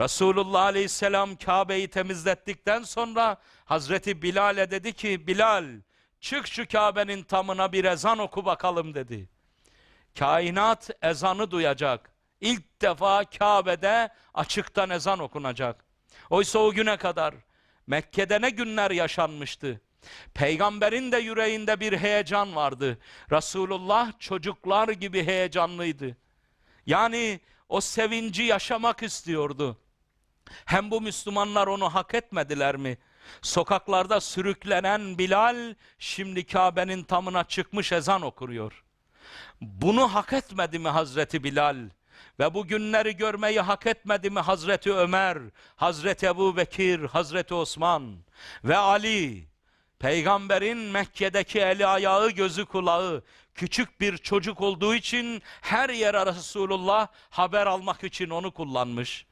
Resulullah Aleyhisselam Kabe'yi temizlettikten sonra Hazreti Bilal'e dedi ki Bilal çık şu Kabe'nin tamına bir ezan oku bakalım dedi. Kainat ezanı duyacak. İlk defa Kabe'de açıktan ezan okunacak. Oysa o güne kadar Mekke'de ne günler yaşanmıştı. Peygamberin de yüreğinde bir heyecan vardı. Resulullah çocuklar gibi heyecanlıydı. Yani o sevinci yaşamak istiyordu. Hem bu Müslümanlar onu hak etmediler mi? Sokaklarda sürüklenen Bilal şimdi Kabe'nin tamına çıkmış ezan okuruyor. Bunu hak etmedi mi Hazreti Bilal? Ve bu günleri görmeyi hak etmedi mi Hazreti Ömer, Hazreti Ebu Bekir, Hazreti Osman ve Ali? Peygamberin Mekke'deki eli ayağı gözü kulağı küçük bir çocuk olduğu için her yere Resulullah haber almak için onu kullanmış.